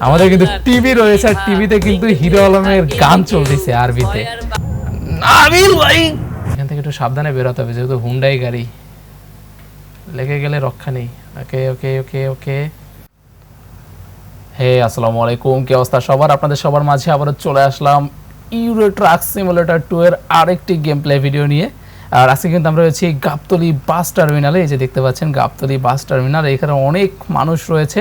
আমাদের কিন্তু টিভি রয়েছে, আর টিভিতে কিন্তু হিরো আলমের গান চলতেছে আরবিতে। নাবিল ভাই! এখান থেকে একটু সাবধানে বেরোতে হবে, যেহেতু হুন্ডাই গাড়ি। লেগে গেলে রক্ষা নেই। ওকে ওকে ওকে ওকে। হে, আসসালামু আলাইকুম, কি অবস্থা সবার? আপনাদের সবার মাঝে আবারও চলে আসলাম ইউরো ট্রাক সিমুলেটর টু এর আরেকটি গেম প্লে ভিডিও নিয়ে। আর আজকে কিন্তু আমরা রয়েছি গাবতলি বাস টার্মিনালে এই যে দেখতে পাচ্ছেন, গাবতলি বাস টার্মিনাল এখানে অনেক মানুষ রয়েছে।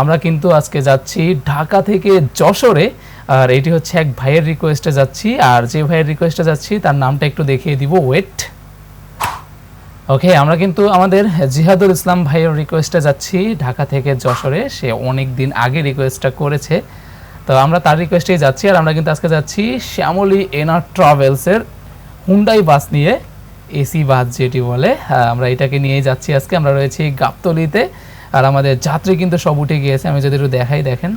আমরা কিন্তু আজকে যাচ্ছি ঢাকা থেকে যশোরে, আর এটি হচ্ছে এক ভাইয়ের রিকোয়েস্টে যাচ্ছি, আর যে ভাইয়ের রিকোয়েস্টে যাচ্ছি তার নামটা একটু দেখিয়ে দিব ওয়েট ওকে আমরা কিন্তু আমাদের জিহাদুল ইসলাম ভাইয়ের রিকোয়েস্টে যাচ্ছি ঢাকা থেকে যশোরে, সে অনেক দিন আগে রিকোয়েস্টটা করেছে। তো আমরা তার রিকোয়েস্টেই যাচ্ছি, আর আমরা কিন্তু আজকে যাচ্ছি শ্যামলী এনার ট্রাভেলসের হুন্ডাই বাস নিয়ে, এসি বাস যেটি বলে আমরা এটাকে নিয়েই যাচ্ছি আজকে। আমরা রয়েছি গাবতলিতে। আর আমাদের যাত্রী কিন্তু সব উঠে গিয়েছে, আমি যদি একটু দেখাই, দেখেন।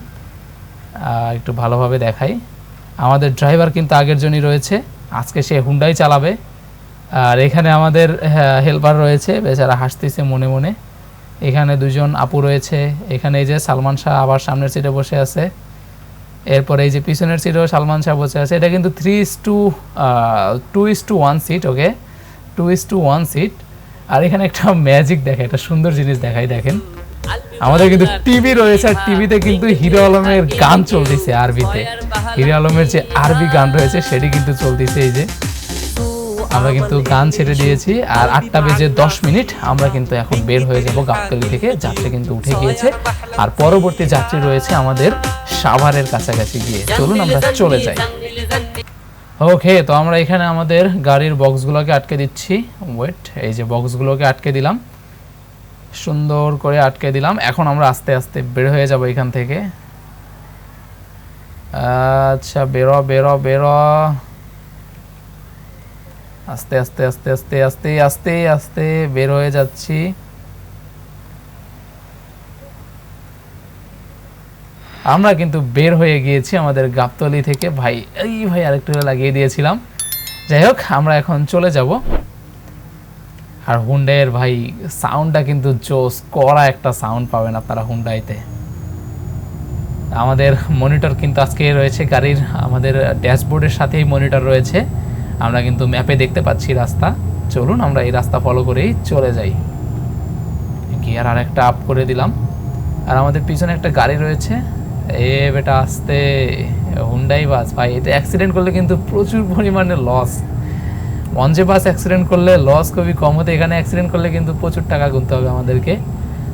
একটু ভালোভাবে দেখাই। আমাদের ড্রাইভার কিন্তু আগের জন্যই রয়েছে। আজকে সে হুন্ডাই চালাবে। আর এখানে আমাদের হেল্পার রয়েছে। বেচারা হাসতেছে মনে মনে। এখানে দুজন আপু রয়েছে। এখানে এই যে সালমান শাহ আবার সামনের সিটে বসে আছে। এরপরে এই যে পিছনের সিটেও সালমান শাহ বসে আছে। এটা কিন্তু three is two two is two one seat okay two is two one seat আর এখানে একটা ম্যাজিক দেখে, একটা সুন্দর জিনিস দেখাই, দেখেন। আমাদের কিন্তু টিভি রয়েছে আর টিভিতে কিন্তু হিরো আলমের গান চলতেছে আরবিতে। হিরো আলমের যে আরবি গান রয়েছে সেটি কিন্তু চলতেছে এই যে। আমরা কিন্তু গান ছেড়ে দিয়েছি আর আটটা বেজে দশ মিনিট আমরা কিন্তু এখন বের হয়ে যাব গাবতলি থেকে। যাত্রী কিন্তু উঠে গিয়েছে আর পরবর্তী যাত্রী রয়েছে আমাদের সাভারের কাছাকাছি গিয়ে। চলুন আমরা চলে যাই। ওকে তো আমরা এখানে আমাদের গাড়ির বক্সগুলোকে আটকে দিচ্ছি। ওয়েট এই যে বক্সগুলোকে আটকে দিলাম। সুন্দর করে আটকে দিলাম। এখন আমরা আস্তে আস্তে বের হয়ে যাব এখান থেকে। আচ্ছা বেরো বেরো বেরো। আস্তে আস্তে আস্তে আস্তে আস্তে আস্তে আস্তে বের হয়ে যাচ্ছি। আমরা কিন্তু বের হয়ে গিয়েছি আমাদের গাবতলি থেকে। ভাই, এই ভাই আরেকটু লাগিয়ে দিয়েছিলাম। যাই হোক, আমরা এখন চলে যাব। আর হুন্ডাইয়ের ভাই সাউন্ডটা কিন্তু জোস কড়া একটা সাউন্ড পাবেন আপনারা হুন্ডাইতে। আমাদের মনিটর কিন্তু আজকে রয়েছে গাড়ির, আমাদের ড্যাশবোর্ডের সাথেই মনিটর রয়েছে। আমরা কিন্তু ম্যাপে দেখতে পাচ্ছি রাস্তা। চলুন, আমরা এই রাস্তা ফলো করেই চলে যাই। গিয়ার আর একটা আপ করে দিলাম। আর আমাদের পিছনে একটা গাড়ি রয়েছে। এ বেটা, আসতে। হুন্ডাই বাস ভাই এটা অ্যাক্সিডেন্ট করলে কিন্তু প্রচুর পরিমাণে লস মঞ্চে বাস অ্যাক্সিডেন্ট করলে লস খুবই কম হতে, এখানে অ্যাক্সিডেন্ট করলে কিন্তু প্রচুর টাকা গুনতে হবে আমাদেরকে।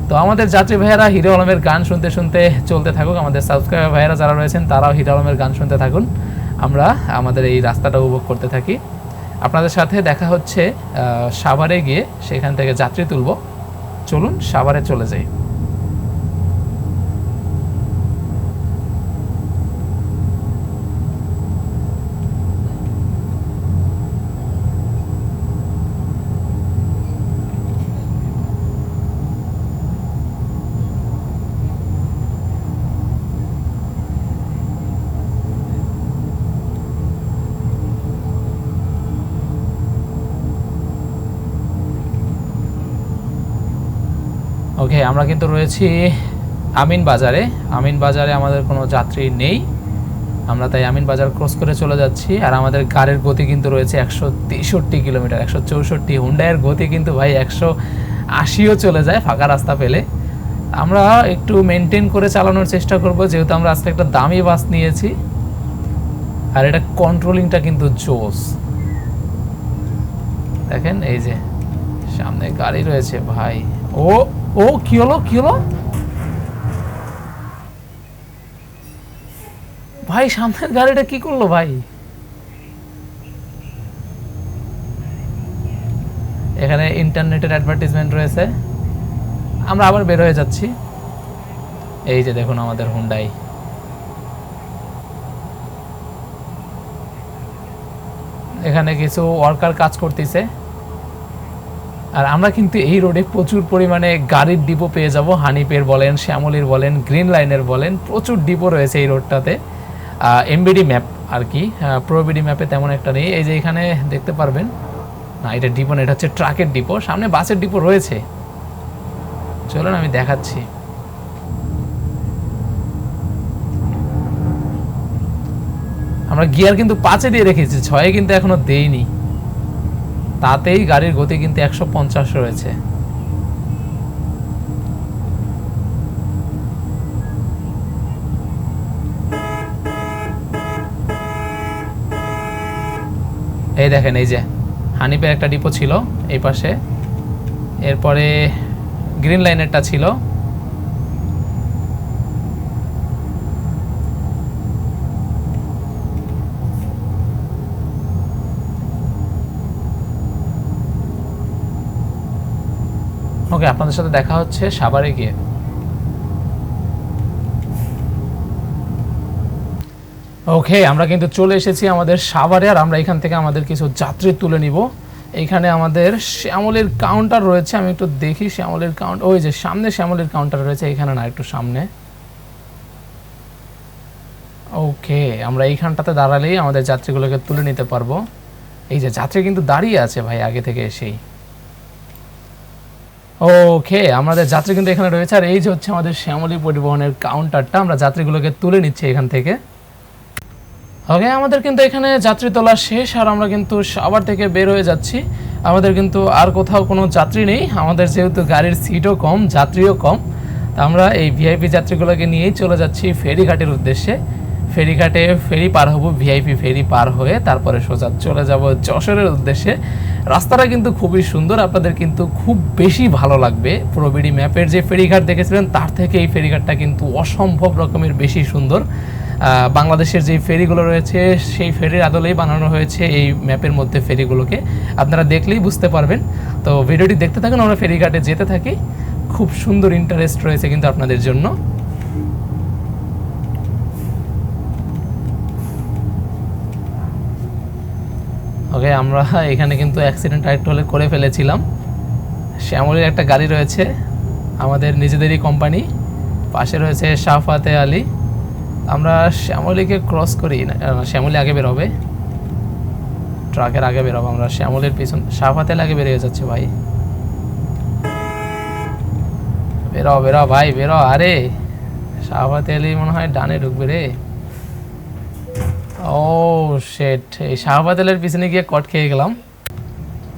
তো আমাদের যাত্রী ভাইয়েরা হিরো আলমের গান শুনতে শুনতে চলতে থাকুক। আমাদের সাবস্ক্রাইবার ভাইয়েরা যারা রয়েছেন, তারাও হিরো আলমের গান শুনতে থাকুন। আমরা আমাদের এই রাস্তাটা উপভোগ করতে থাকি। আপনাদের সাথে দেখা হচ্ছে সাভারে গিয়ে সেখান থেকে যাত্রী তুলব। চলুন সাভারে চলে যাই ওকে আমরা কিন্তু রয়েছি আমিন বাজারে। আমিন বাজারে আমাদের কোনো যাত্রী নেই। আমরা তাই আমিন বাজার ক্রস করে চলে যাচ্ছি। আর আমাদের গাড়ির গতি কিন্তু রয়েছে একশো তেষট্টি কিলোমিটার, একশো চৌষট্টি। হুন্ডাইয়ের গতি কিন্তু ভাই একশো আশিও চলে যায় ফাঁকা রাস্তা পেলে। আমরা একটু মেনটেন করে চালানোর চেষ্টা করব, যেহেতু আমরা আজকে একটা দামি বাস নিয়েছি। আর এটা কন্ট্রোলিংটা কিন্তু জোস। দেখেন এই যে সামনে গাড়ি রয়েছে ভাই। ও ও, কি হলো কি হলো? ভাই, সামনের গাড়িটা কি করল ভাই? এখানে ইন্টারনেটের অ্যাডভার্টাইজমেন্ট রয়েছে। আমরা আবার বের হয়ে যাচ্ছি। এই যে দেখুন আমাদের হুন্ডাই এখানে কিছু ওয়ার্কার কাজ করতেছে। আর আমরা কিন্তু এই রোডে প্রচুর পরিমাণে গাড়ির ডিপো পেয়ে যাব। হানিপের বলেন, শ্যামলির বলেন গ্রিন লাইনের বলেন, প্রচুর ডিপো রয়েছে এই রোডটাতে এমবিডি ম্যাপ আর কি। প্রোবিডি ম্যাপে তেমন একটা নেই। এই যে এখানে দেখতে পারবেন, না, এটা ডিপো না, এটা হচ্ছে ট্রাকের ডিপো সামনে বাসের ডিপো রয়েছে। চলুন, আমি দেখাচ্ছি। আমরা গিয়ার কিন্তু পাঁচে দিয়ে রেখেছি, ছয়ে কিন্তু এখনও দেইনি। তাতেই গাড়ির গতি কিন্তু একশো পঞ্চাশ রয়েছে। এই দেখেন, এই যে হানিপের একটা ডিপো ছিল এই পাশে। এরপরে গ্রিন লাইনেরটা ছিল। ওকে, আপনাদের সাথে দেখা হচ্ছে সাভারে গিয়ে। ওকে, আমরা কিন্তু চলে এসেছি আমাদের সাভারে, আর আমরা এখান থেকে আমাদের কিছু যাত্রী তুলে নিব। এইখানে আমাদের শ্যামলের কাউন্টার রয়েছে, আমি একটু দেখি শ্যামলের কাউন্ট ওই যে সামনে শ্যামলের কাউন্টার রয়েছে, এখানে না, একটু সামনে। ওকে, আমরা এইখানটাতে দাঁড়ালেই আমাদের যাত্রীগুলোকে তুলে নিতে পারব। এই যে যাত্রী কিন্তু দাঁড়িয়ে আছে ভাই, আগে থেকে এসেই। ওকে আমাদের যাত্রী কিন্তু এখানে রয়েছে। আর এই যে হচ্ছে আমাদের শ্যামলী পরিবহনের কাউন্টারটা আমরা যাত্রীগুলোকে তুলে নিচ্ছি এখান থেকে। ওকে আমাদের কিন্তু এখানে যাত্রী তোলা শেষ, আর আমরা কিন্তু সাভার থেকে বের হয়ে যাচ্ছি। আমাদের কিন্তু আর কোথাও কোনো যাত্রী নেই। আমাদের যেহেতু গাড়ির সিটও কম, যাত্রীও কম, তা আমরা এই ভিআইপি যাত্রীগুলোকে নিয়েই চলে যাচ্ছি ফেরিঘাটের উদ্দেশ্যে। ফেরিঘাটে ফেরি পার হব ভিআইপি ফেরি পার হয়ে তারপরে সোজা চলে যাব যশোরের উদ্দেশ্যে। রাস্তাটা কিন্তু খুবই সুন্দর, আপনাদের কিন্তু খুব বেশি ভালো লাগবে। প্রবিডি ম্যাপের যে ফেরিঘাট দেখেছিলেন, তার থেকে এই ফেরিঘাটটা কিন্তু অসম্ভব রকমের বেশি সুন্দর। বাংলাদেশের যে ফেরিগুলো রয়েছে, সেই ফেরির আদলেই বানানো হয়েছে এই ম্যাপের মধ্যে ফেরিগুলোকে। আপনারা দেখলেই বুঝতে পারবেন। তো ভিডিওটি দেখতে থাকুন, আমরা ফেরিঘাটে যেতে থাকি। খুব সুন্দর ইন্টারেস্ট রয়েছে কিন্তু আপনাদের জন্য। ওকে আমরা এখানে কিন্তু অ্যাক্সিডেন্ট আরেকটু হলে করে ফেলেছিলাম। শ্যামলের একটা গাড়ি রয়েছে, আমাদের নিজেদেরই কোম্পানি পাশে রয়েছে শাহফাতে আলী। আমরা শ্যামলীকে ক্রস করি, না শ্যামলী আগে বেরোবে। ট্রাকের আগে বেরোবো আমরা। শ্যামলের পিছন আলী আগে বেরিয়ে যাচ্ছে ভাই। বেরো বেরো ভাই, বেরো। আরে শাহফাতে আলী মনে হয় ডানে ঢুকবে রে। ও শেট এই শাহবাদেলের পিছনে গিয়ে কট খেয়ে গেলাম।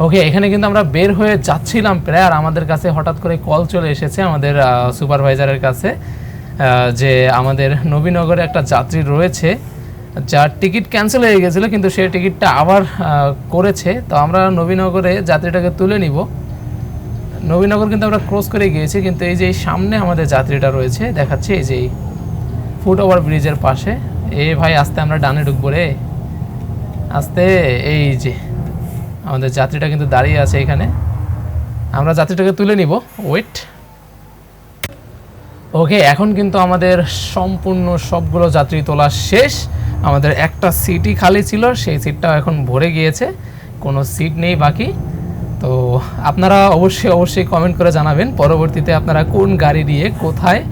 ওকে এখানে কিন্তু আমরা বের হয়ে যাচ্ছিলাম প্রায়, আর আমাদের কাছে হঠাৎ করে কল চলে এসেছে আমাদের সুপারভাইজারের কাছে যে আমাদের নবীনগরে একটা যাত্রী রয়েছে, যার টিকিট ক্যান্সেল হয়ে গেছিল, কিন্তু সে টিকিটটা আবার করেছে। তো আমরা নবীনগরে যাত্রীটাকে তুলে নিব। নবীনগর কিন্তু আমরা ক্রস করে গিয়েছি, কিন্তু এই যে সামনে আমাদের যাত্রীটা রয়েছে, দেখাচ্ছে এই যে ফুট ওভার ব্রিজের পাশে। এ ভাই, আস্তে আমরা ডানে ঢুকবো রে। আস্তে, এই যে, আমাদের যাত্রীটা কিন্তু দাঁড়িয়ে আছে এখানে। আমরা যাত্রীটাকে তুলে নিব। ওয়েট ওকে এখন কিন্তু আমাদের সম্পূর্ণ সবগুলো যাত্রী তোলা শেষ। আমাদের একটা সিটই খালি ছিল, সেই সিটটাও এখন ভরে গিয়েছে। কোনো সিট নেই বাকি। তো আপনারা অবশ্যই অবশ্যই কমেন্ট করে জানাবেন, পরবর্তীতে আপনারা কোন গাড়ি দিয়ে কোথায়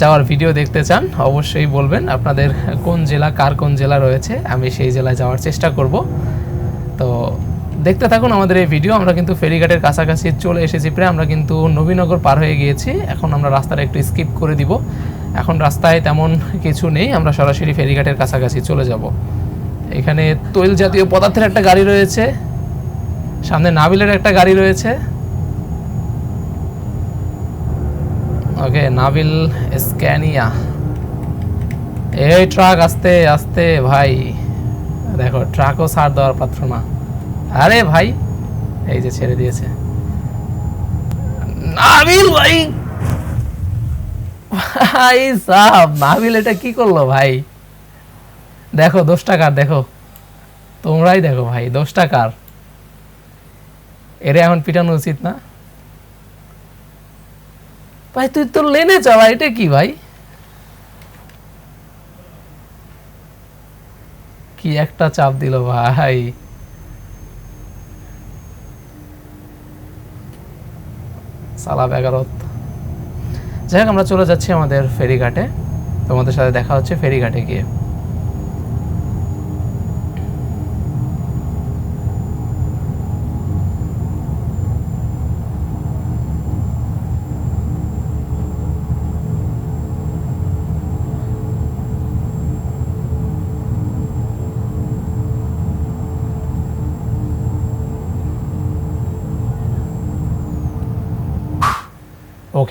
যাওয়ার ভিডিও দেখতে চান, অবশ্যই বলবেন আপনাদের কোন জেলা, কার কোন জেলা রয়েছে, আমি সেই জেলায় যাওয়ার চেষ্টা করব। তো দেখতে থাকুন আমাদের এই ভিডিও আমরা কিন্তু ফেরিঘাটের কাছাকাছি চলে এসেছি প্রায়, আমরা কিন্তু নবীনগর পার হয়ে গিয়েছি, এখন আমরা রাস্তাটা একটু স্কিপ করে দিব। এখন রাস্তায় তেমন কিছু নেই, আমরা সরাসরি ফেরিঘাটের কাছাকাছি চলে যাব। এখানে তৈল জাতীয় পদার্থের একটা গাড়ি রয়েছে, সামনে নাবিলের একটা গাড়ি রয়েছে। ওকে নাবিল স্ক্যানিয়া এই ট্রাক আস্তে আস্তে, ভাই। দেখো ট্রাকও ছাড় দেওয়ার পাত্র না। আরে ভাই, এই যে ছেড়ে দিয়েছে। নাবিল ভাই! ভাই সাহ নাবিল এটা কি করল ভাই? দেখো দশ টাকার দেখো। তোমরাই দেখো ভাই দশ টাকার এরে এখন পিটানো উচিত না? ভাই, তুই তো লেনে চালা এটা কি ভাই? কি একটা চাপ দিল ভাই। সালা এগারত। যাই আমরা চলে যাচ্ছি আমাদের ফেরিঘাটে। তোমাদের সাথে দেখা হচ্ছে ফেরিঘাটে গিয়ে।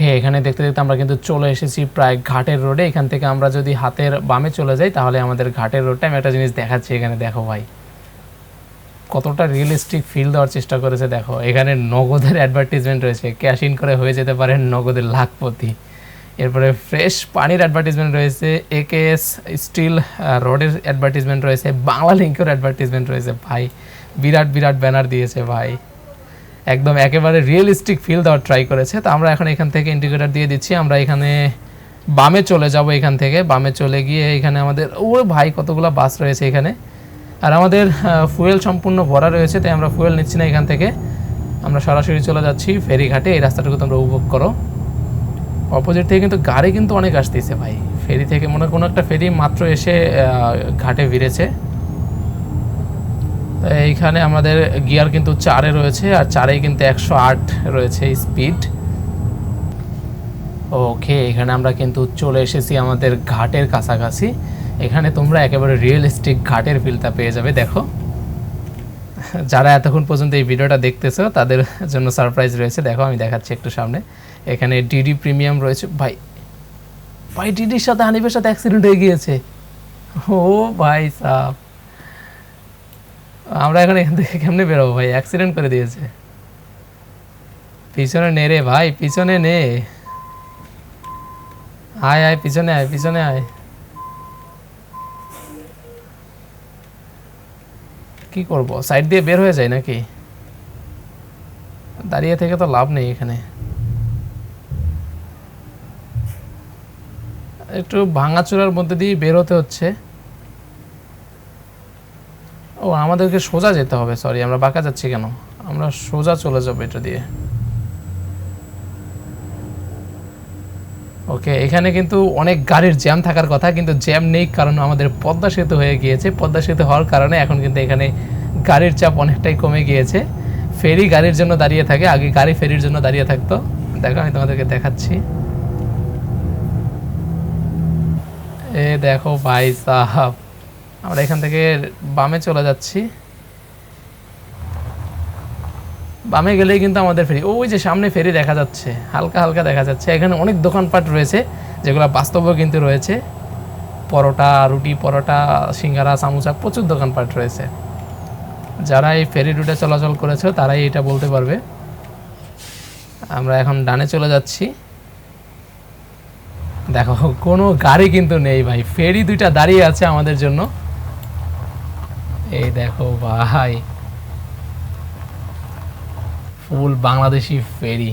ওকে, এখানে দেখতে দেখতে আমরা কিন্তু চলে এসেছি প্রায় ঘাটের রোডে। এখান থেকে আমরা যদি হাতের বামে চলে যাই, তাহলে আমাদের ঘাটের রোডটা আমি একটা জিনিস দেখাচ্ছি এখানে, দেখো ভাই। কতটা রিয়েলিস্টিক ফিল দেওয়ার চেষ্টা করেছে, দেখো। এখানে নগদের অ্যাডভার্টিজমেন্ট রয়েছে। ক্যাশ ইন করে হয়ে যেতে পারে নগদের লাখপতি। এরপরে ফ্রেশ পানির অ্যাডভার্টিজমেন্ট রয়েছে একেএস স্টিল রোডের অ্যাডভার্টিজমেন্ট রয়েছে বাংলা লিঙ্কের অ্যাডভার্টিজমেন্ট রয়েছে, ভাই। বিরাট বিরাট ব্যানার দিয়েছে, ভাই। একদম একেবারে রিয়েলিস্টিক ফিল দেওয়ার ট্রাই করেছে। তো আমরা এখন এখান থেকে ইন্ডিকেটার দিয়ে দিচ্ছি। আমরা এখানে বামে চলে যাব এখান থেকে। বামে চলে গিয়ে এখানে আমাদের, ও ভাই কতগুলো বাস রয়েছে এখানে। আর আমাদের ফুয়েল সম্পূর্ণ ভরা রয়েছে, তাই আমরা ফুয়েল নিচ্ছি না এখান থেকে। আমরা সরাসরি চলে যাচ্ছি ফেরিঘাটে। এই রাস্তাটুকু তোমরা উপভোগ করো। অপোজিট থেকে কিন্তু গাড়ি কিন্তু অনেক আসতেছে ভাই। ফেরি থেকে মনে কোনো একটা ফেরি মাত্র এসে ঘাটে ভিড়েছে। এইখানে আমাদের গিয়ার কিন্তু চারে রয়েছে আর চারে কিন্তু একশো আট রয়েছে স্পিড। ওকে, এখানে আমরা কিন্তু চলে এসেছি আমাদের ঘাটের কাছাকাছি। এখানে তোমরা একেবারে রিয়েলিস্টিক ঘাটের ফিলটা পেয়ে যাবে, দেখো। যারা এতক্ষণ পর্যন্ত এই ভিডিওটা দেখতেছো, তাদের জন্য সারপ্রাইজ রয়েছে। দেখো, আমি দেখাচ্ছি একটু সামনে। এখানে ডিডি প্রিমিয়াম রয়েছে। ভাই ভাই ডিডির সাথে হানিফের সাথে অ্যাক্সিডেন্ট হয়ে গিয়েছে। ও ভাই সাহ আমরা এখন এখান থেকে কেমনে বেরোবো ভাই? অ্যাক্সিডেন্ট করে দিয়েছে। পিছনে নে রে ভাই, পিছনে নে। আয় আয়, পিছনে আয় পিছনে আয়। কি করব? সাইড দিয়ে বের হয়ে যায় নাকি? দাঁড়িয়ে থেকে তো লাভ নেই এখানে। একটু ভাঙাচোরার মধ্যে দিয়ে বের হতে হচ্ছে। ও, আমাদেরকে সোজা যেতে হবে সরি আমরা বাঁকা যাচ্ছি কেন? আমরা সোজা চলে যাব এটা দিয়ে। ওকে এখানে কিন্তু অনেক গাড়ির জ্যাম থাকার কথা, কিন্তু জ্যাম নেই কারণ আমাদের পদ্মা সেতু হয়ে গিয়েছে। পদ্মা সেতু হওয়ার কারণে এখন কিন্তু এখানে গাড়ির চাপ অনেকটাই কমে গিয়েছে। ফেরি গাড়ির জন্য দাঁড়িয়ে থাকে, আগে গাড়ি ফেরির জন্য দাঁড়িয়ে থাকতো। দেখো, আমি তোমাদেরকে দেখাচ্ছি। এ দেখো ভাই সাহাব আমরা এখান থেকে বামে চলে যাচ্ছি। বামে গেলেই কিন্তু আমাদের ফেরি। ওই যে সামনে ফেরি দেখা যাচ্ছে, হালকা হালকা দেখা যাচ্ছে। এখানে অনেক দোকানপাট রয়েছে, যেগুলো বাস্তবেও কিন্তু রয়েছে। পরোটা, রুটি পরোটা, সিঙ্গারা, সামোসা প্রচুর দোকানপাট রয়েছে। যারা এই ফেরি রুটে চলাচল করেছে, তারাই এটা বলতে পারবে। আমরা এখন ডানে চলে যাচ্ছি। দেখো, কোনো গাড়ি কিন্তু নেই ভাই। ফেরি দুইটা দাঁড়িয়ে আছে আমাদের জন্য। এই দেখো ভাই। ফুল বাংলাদেশি ফেরি।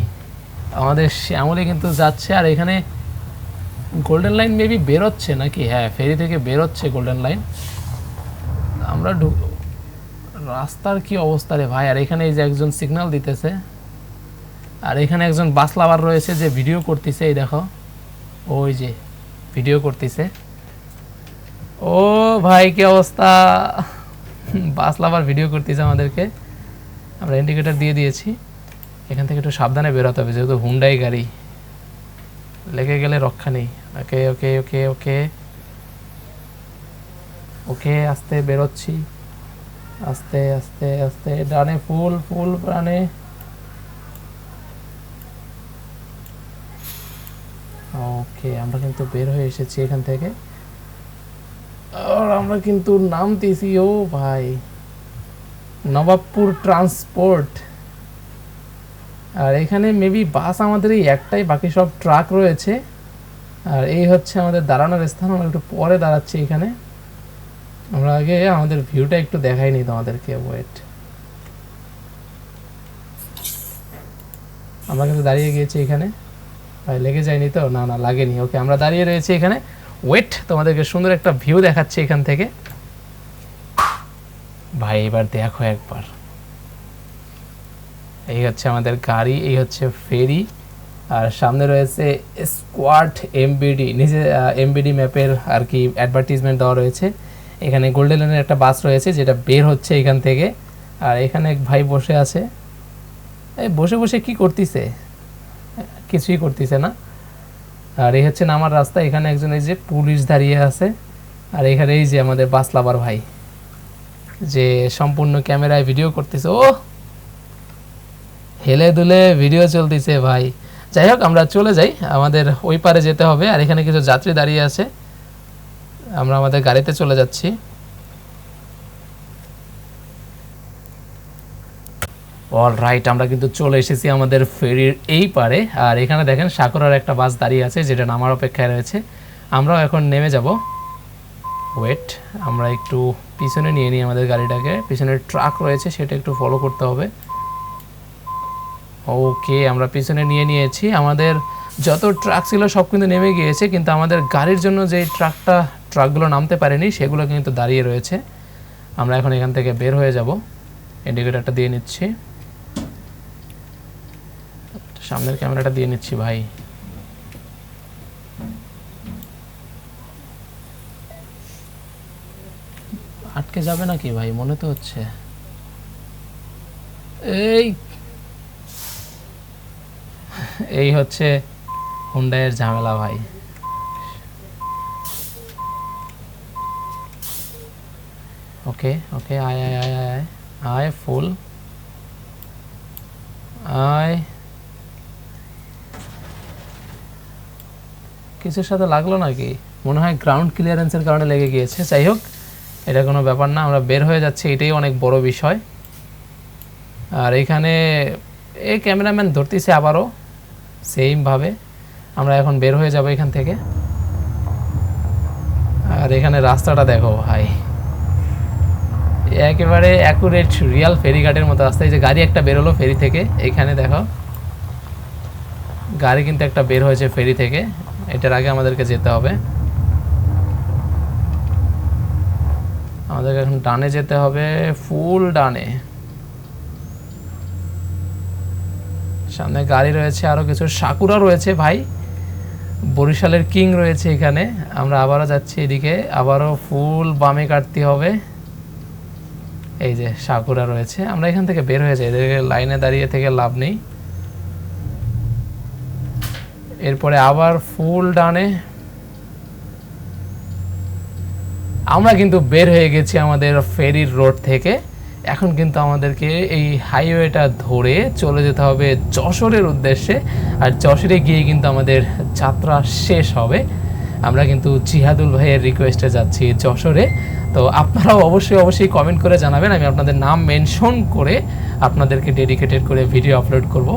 আমাদের শ্যামলে কিন্তু যাচ্ছে আর এখানে গোল্ডেন লাইন মেবি বেরোচ্ছে নাকি? হ্যাঁ ফেরি থেকে বেরোচ্ছে গোল্ডেন লাইন আমরা ঢুক রাস্তার কি অবস্থা রে ভাই? আর এখানে এই যে একজন সিগন্যাল দিতেছে। আর এখানে একজন বাস লাভার রয়েছে যে ভিডিও করতেছে, এই দেখো। ওই যে ভিডিও করতেছে। ও ভাই, কি অবস্থা? বাস লাভার ভিডিও করতেছে আমাদেরকে। আমরা ইন্ডিকেটার দিয়ে দিয়েছি। এখান থেকে একটু সাবধানে বেরোতে হবে, যেহেতু হুন্ডাই গাড়ি। লেগে গেলে রক্ষা নেই। ওকে ওকে ওকে ওকে। ওকে, আস্তে বেরোচ্ছি। আস্তে আস্তে আস্তে, ডানে ফুল ফুল প্রাণে। ওকে, আমরা কিন্তু বের হয়ে এসেছি এখান থেকে। আর আমরা কিন্তু নামতেছি ও ভাই নবাবপুর ট্রান্সপোর্ট আর এখানে মেবি বাস আমাদের এই একটাই বাকি সব ট্রাক রয়েছে আর এই হচ্ছে আমাদের দাঁড়ানোর স্থান আমরা একটু পরে দাঁড়াচ্ছি এখানে আমরা আগে আমাদের ভিউটা একটু দেখাই নি তোমাদেরকে ওয়েট আমরা কিন্তু দাঁড়িয়ে গিয়েছি এখানে। ভাই, লেগে যায়নি তো? না না, লাগেনি। ওকে, আমরা দাঁড়িয়ে রয়েছি এখানে। ওয়েট তোমাদেরকে সুন্দর একটা ভিউ দেখাচ্ছি এখান থেকে। ভাই, এবার দেখো একবার। এই হচ্ছে আমাদের গাড়ি, এই হচ্ছে ফেরি আর সামনে রয়েছে স্কোয়াড এমবিডি নিজে এমবিডি ম্যাপের আর কি অ্যাডভার্টিজমেন্ট দেওয়া রয়েছে। এখানে গোল্ডেন লাইনের একটা বাস রয়েছে, যেটা বের হচ্ছে এখান থেকে। আর এখানে এক ভাই বসে আছে। এই বসে বসে কি করতেছে? কিছুই করতেছে না। আর এই হচ্ছে নামার রাস্তা, এখানে একজন এই যে পুলিশ দাঁড়িয়ে আছে, আর এখানে এই যে আমাদের বাস লাভার ভাই, যে সম্পূর্ণ ক্যামেরায় ভিডিও করতেছে। ও হেলে দুলে ভিডিও চলতেছে ভাই। যাই হোক, আমরা চলে যাই, আমাদের ওই পারে যেতে হবে, আর এখানে কিছু যাত্রী দাঁড়িয়ে আছে। আমরা আমাদের গাড়িতে চলে যাচ্ছি। অল রাইট আমরা কিন্তু চলে এসেছি আমাদের ফেরির এই পারে। আর এখানে দেখেন সাকুরার একটা বাস দাঁড়িয়ে আছে, যেটা নামার অপেক্ষায় রয়েছে। আমরাও এখন নেমে যাব। ওয়েট আমরা একটু পিছনে নিয়ে নিই আমাদের গাড়িটাকে। পিছনে ট্রাক রয়েছে, সেটা একটু ফলো করতে হবে। ওকে আমরা পিছনে নিয়ে নিয়েছি। আমাদের যত ট্রাক ছিল, সব কিন্তু নেমে গিয়েছে, কিন্তু আমাদের গাড়ির জন্য যে ট্রাকটা ট্রাকগুলো নামতে পারেনি, সেগুলো কিন্তু দাঁড়িয়ে রয়েছে। আমরা এখন এখান থেকে বের হয়ে যাব। ইন্ডিকেটারটা দিয়ে নিচ্ছি। সামনের ক্যামেরাটা দিয়ে নিচ্ছি ভাই। আটকে যাবে নাকি ভাই? মনে তো হচ্ছে। এই। এই হচ্ছে হুন্ডাইয়ের ঝামেলা ভাই। ওকে ওকে, আয় আয় আয় আয় আয় ফুল। আয়। কিছুর সাথে লাগল নাকি? মনে হয় গ্রাউন্ড ক্লিয়ারেন্সের কারণে লেগে গিয়েছে। যাই হোক, এটা কোনো ব্যাপার না, আমরা বের হয়ে যাচ্ছি, এটাই অনেক বড় বিষয়। আর এখানে এই ক্যামেরাম্যান ধরতেছে আবারও সেমভাবে আমরা এখন বের হয়ে যাব এখান থেকে। আর এখানে রাস্তাটা দেখো ভাই। একেবারে অ্যাকুরেট রিয়াল ফেরিঘাটের মতো রাস্তা। এই যে গাড়ি একটা বেরোলো ফেরি থেকে, এখানে দেখো। গাড়ি কিন্তু একটা বের হয়েছে ফেরি থেকে। এটার আগে আমাদেরকে যেতে হবে। আমাদেরকে এখন ডানে যেতে হবে, ফুল ডানে। সামনে গাড়ি রয়েছে, আরও কিছু সাকুরা রয়েছে ভাই। বরিশালের কিং রয়েছে এখানে। আমরা আবারও যাচ্ছি এদিকে, আবারও ফুল বামে কাটতে হবে। এই যে সাকুরা রয়েছে, আমরা এখান থেকে বের হয়ে যাই এদেরকে লাইনে দাঁড়িয়ে থেকে লাভ নেই। এরপরে আবার ফুল ডানে। আমরা কিন্তু বের হয়ে গেছি আমাদের ফেরির রোড থেকে। এখন কিন্তু আমাদেরকে এই হাইওয়েটা ধরে চলে যেতে হবে যশোরের উদ্দেশ্যে। আর যশোরে গিয়ে কিন্তু আমাদের যাত্রা শেষ হবে। আমরা কিন্তু জিহাদুল ভাইয়ের রিকোয়েস্টে যাচ্ছি যশোরে। তো আপনারাও অবশ্যই অবশ্যই কমেন্ট করে জানাবেন। আমি আপনাদের নাম মেনশন করে আপনাদেরকে ডেডিকেটেড করে ভিডিও আপলোড করব।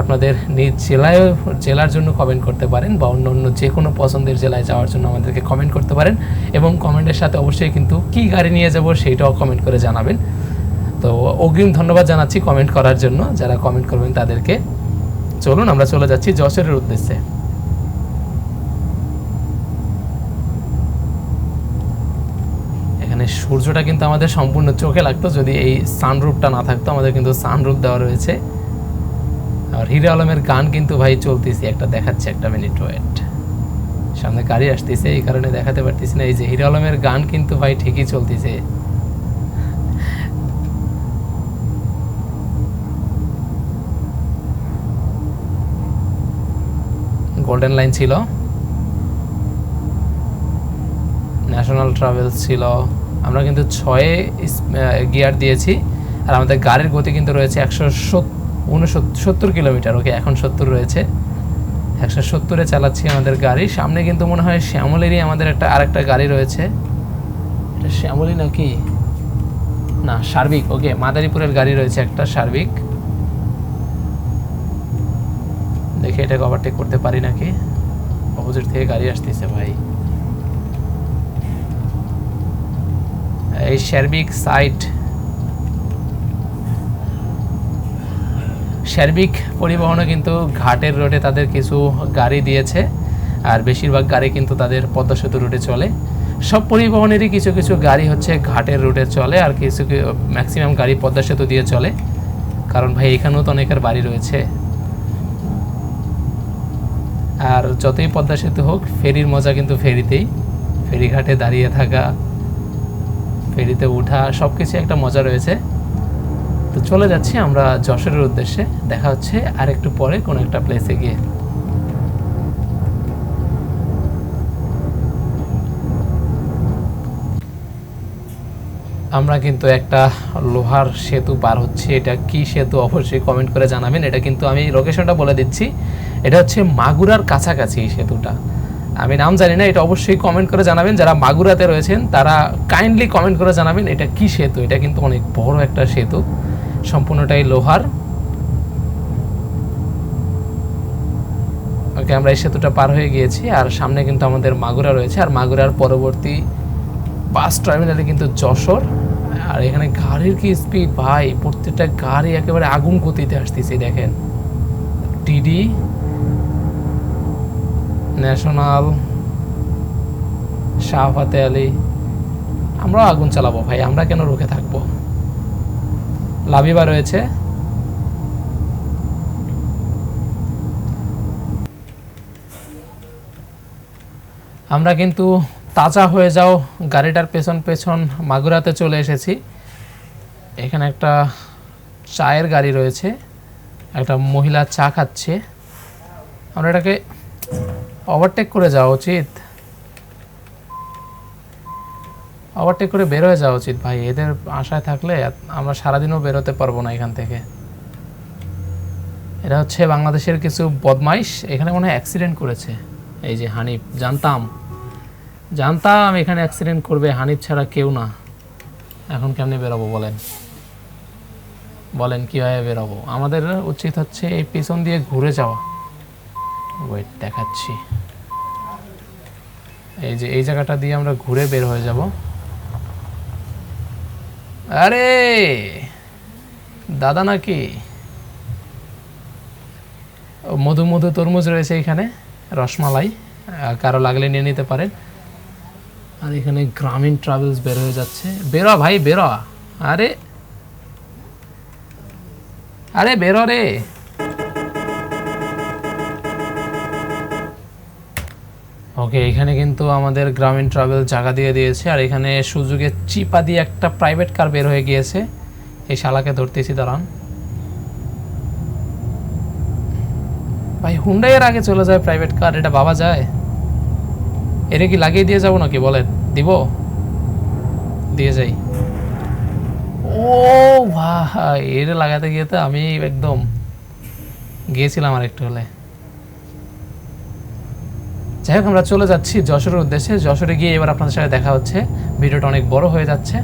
আপনাদের নিজ জেলায় জেলার জন্য কমেন্ট করতে পারেন বা অন্য অন্য যে কোনো পছন্দের জেলায় যাওয়ার জন্য আমাদেরকে কমেন্ট করতে পারেন এবং কমেন্টের সাথে অবশ্যই কিন্তু কি গাড়ি নিয়ে যাব সেইটাও কমেন্ট করে জানাবেন। তো অগ্রিম ধন্যবাদ জানাচ্ছি কমেন্ট করার জন্য, যারা কমেন্ট করবেন তাদেরকে। চলুন আমরা চলে যাচ্ছি যশোরের উদ্দেশ্যে। এখানে সূর্যটা কিন্তু আমাদের সম্পূর্ণ চোখে লাগতো, যদি এই সানরুফটা না থাকতো, আমাদের কিন্তু সানরুফ দেওয়া রয়েছে। আর হিরো আলমের গান কিন্তু ভাই চলতেছে, একটা দেখাচ্ছে, একটা মিনিট ওয়েট সামনে গাড়ি আসতেছে, এই কারণে দেখাতে পারতেছি না। এই যে হিরো আলমের গান কিন্তু ভাই ঠিকই চলতেছে। গোল্ডেন লাইন ছিল। ন্যাশনাল ট্রাভেলস ছিল। আমরা কিন্তু ছয়ে গিয়ার দিয়েছি। আর আমাদের গাড়ির গতি কিন্তু রয়েছে একশো সত্তর উনসত্তর কিলোমিটার, ওকে, এখন সত্তর রয়েছে। একশো সত্তরে চালাচ্ছি আমাদের গাড়ি। সামনে কিন্তু মনে হয় শ্যামলেরই আমাদের একটা, আরেকটা গাড়ি রয়েছে। এটা শ্যামলি নাকি? না, সার্বিক, ওকে, মাদারীপুরের গাড়ি রয়েছে একটা, সার্বিক। দেখে এটাকে ওভারটেক করতে পারি নাকি? অপোজিট থেকে গাড়ি আসতেছে ভাই। এই সার্বিক সাইট সার্বিক পরিবহনও কিন্তু ঘাটের রোডে তাদের কিছু গাড়ি দিয়েছে, আর বেশিরভাগ গাড়ি কিন্তু তাদের পদ্মা সেতু রুটে চলে। সব পরিবহনেরই কিছু কিছু গাড়ি হচ্ছে ঘাটের রুটে চলে, আর কিছু ম্যাক্সিমাম গাড়ি পদ্মা সেতু দিয়ে চলে। কারণ ভাই, এখানেও তো অনেকের বাড়ি রয়েছে। আর যতই পদ্মা সেতু হোক, ফেরির মজা কিন্তু ফেরিতেই। ফেরিঘাটে দাঁড়িয়ে থাকা, ফেরিতে ওঠা সব কিছু একটা মজা রয়েছে। চলে যাচ্ছি আমরা যশোরের উদ্দেশ্যে। দেখা হচ্ছে আর একটু পরে কোনো একটা প্লেসে গিয়ে। আমরা কিন্তু একটা লোহার সেতু পার হচ্ছে। এটা কি সেতু? অবশ্যই কমেন্ট করে জানাবেন। এটা কিন্তু আমি লোকেশনটা বলে দিচ্ছি। এটা হচ্ছে মাগুরার কাছাকাছি এই সেতুটা। আমি নাম জানি না, এটা অবশ্যই কমেন্ট করে জানাবেন। যারা মাগুরাতে রয়েছেন, তারা কাইন্ডলি কমেন্ট করে জানাবেন এটা কি সেতু? এটা কিন্তু অনেক বড় একটা সেতু। সম্পূর্ণটাই লোহার। ওকে আমরা এই সেতুটা পার হয়ে গিয়েছি, আর সামনে কিন্তু আমাদের মাগুরা রয়েছে, আর মাগুরার পরবর্তী বাস টার্মিনালে কিন্তু যশোর। আর এখানে গাড়ির কি স্পিড ভাই? প্রত্যেকটা গাড়ি একেবারে আগুন গতিতে আসতেছে দেখেন। টিডি ন্যাশনাল শাহফাতে আলী আমরাও আগুন চালাবো ভাই, আমরা কেন রুখে থাকব? লাভিবা রয়েছে আমরা কিন্তু তাজা হয়ে যাও গাড়িটার পেছন পেছন মাগুরাতে চলে এসেছি। এখানে একটা চায়ের গাড়ি রয়েছে, একটা মহিলা চা খাচ্ছে। আমরা এটাকে ওভারটেক করে যাওয়া উচিত। ওভারটেক করে বের হয়ে যাওয়া উচিত ভাই। এদের আশায় থাকলে আমরা সারাদিনও বেরোতে পারব না এখান থেকে। এটা হচ্ছে বাংলাদেশের কিছু বদমাইশ। এখানে মনে হয় অ্যাক্সিডেন্ট করেছে। এই যে হানিফ, জানতাম। জানতাম এখানে অ্যাক্সিডেন্ট করবে। হানিফ ছাড়া কেউ না। এখন কেমনে বেরোবো বলেন? বলেন, কীভাবে বেরোবো? আমাদের উচিত হচ্ছে এই পিছন দিয়ে ঘুরে যাওয়া। ওয়েট দেখাচ্ছি। এই যে, এই জায়গাটা দিয়ে আমরা ঘুরে বের হয়ে যাব। আরে, দাদা নাকি? মধু মধু তরমুজ রয়েছে এখানে, রসমালাই কারও লাগলে নিয়ে নিতে পারেন। আর এখানে গ্রামীণ ট্রাভেলস বের হয়ে যাচ্ছে। বেরো ভাই, বেরো। আরে আরে বেরো রে। ওকে, এখানে কিন্তু আমাদের গ্রামীণ ট্রাভেল জায়গা দিয়ে দিয়েছে, আর এখানে সুযোগে চিপা দিয়ে একটা প্রাইভেট কার বের হয়ে গিয়েছে। এই শালাকে ধরতেছি, দাঁড়ান। ভাই হুন্ডাইয়ের আগে চলে যায় প্রাইভেট কার এটা বাবা যায়? এটা কি লাগিয়ে দিয়ে যাব নাকি, বলেন। দিব? দিয়ে যাই। ও ভাই এটা লাগাতে গিয়ে তো আমি একদম গিয়েছিলাম আর একটু হলে। যাই হোক আমরা চলে যাচ্ছি যশোরের উদ্দেশ্যে। যশোরে গিয়ে এবার আপনাদের সাথে দেখা হচ্ছে। ভিডিওটা অনেক বড় হয়ে যাচ্ছে।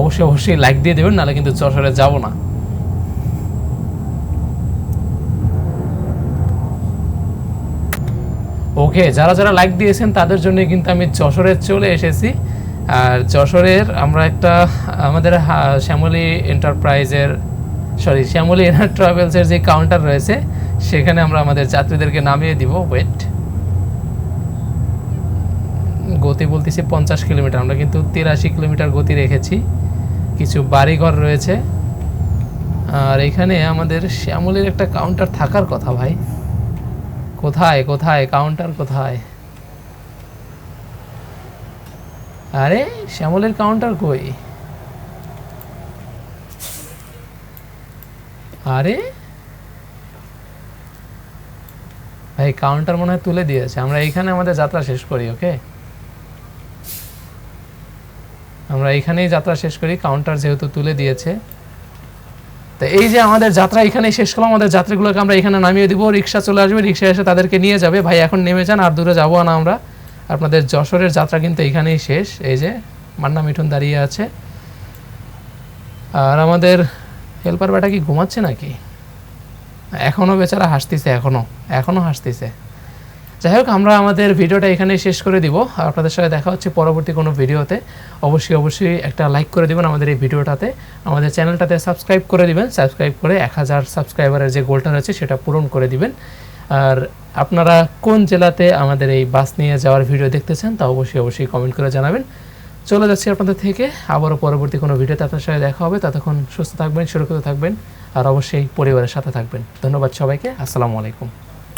অবশ্যই অবশ্যই লাইক দিয়ে দেবেন, নাহলে কিন্তু যশোরে যাব না। ওকে যারা যারা লাইক দিয়েছেন, তাদের জন্য কিন্তু আমি যশোরে চলে এসেছি। আর যশোরের আমরা একটা, আমাদের শ্যামলী এন্টারপ্রাইজের সরি শ্যামলী এনার ট্রাভেলসের যে কাউন্টার রয়েছে, সেখানে আমরা আমাদের যাত্রীদেরকে নামিয়ে দিব। ওয়েট গতি বলতেছি পঞ্চাশ কিলোমিটার। আমরা কিন্তু তিরাশি কিলোমিটার গতি রেখেছি। কিছু বাড়িঘর রয়েছে। আর এখানে আমাদের শ্যামলের একটা কাউন্টার থাকার কথা ভাই। কোথায় কোথায় কাউন্টার কোথায়? আরে, শ্যামলের কাউন্টার কই? আরে? ভাই কাউন্টার মনে হয় তুলে দিয়েছে। আমরা এইখানে আমাদের যাত্রা শেষ করি ওকে আমরা এইখানেই যাত্রা শেষ করি কাউন্টার যেহেতু তুলে দিয়েছে। তো এই যে আমাদের যাত্রা এখানেই শেষ করলাম, আমাদের যাত্রীগুলোকে আমরা এখানে নামিয়ে দিব, রিক্সা চলে আসবে, রিক্সা এসে তাদেরকে নিয়ে যাবে। ভাই, এখন নেমে যান, আর দূরে যাব না আমরা। আপনাদের যশোরের যাত্রা কিন্তু এখানেই শেষ। এই যে মান্না মিঠুন দাঁড়িয়ে আছে। আর আমাদের হেল্পার বেটা কি ঘুমাচ্ছে নাকি? এখনও বেচারা হাসতেছে এখনও এখনও হাসতেছে। যাই হোক, আমরা আমাদের ভিডিওটা এখানেই শেষ করে দিব। আপনাদের সাথে দেখা হচ্ছে পরবর্তী কোনো ভিডিওতে। অবশ্যই অবশ্যই একটা লাইক করে দিবেন আমাদের এই ভিডিওটাতে। আমাদের চ্যানেলটাতে সাবস্ক্রাইব করে দিবেন। সাবস্ক্রাইব করে এক হাজার সাবস্ক্রাইবারের যে গোলটা রয়েছে, সেটা পূরণ করে দিবেন। আর আপনারা কোন জেলাতে আমাদের এই বাস নিয়ে যাওয়ার ভিডিও দেখতেছেন, তা অবশ্যই অবশ্যই কমেন্ট করে জানাবেন। চলে যাচ্ছি আপনাদের থেকে। আবারও পরবর্তী কোনো ভিডিওতে আপনার সাথে দেখা হবে। ততক্ষণ সুস্থ থাকবেন, সুরক্ষিত থাকবেন, আর অবশ্যই পরিবারের সাথে থাকবেন। ধন্যবাদ সবাইকে। আসসালামু আলাইকুম।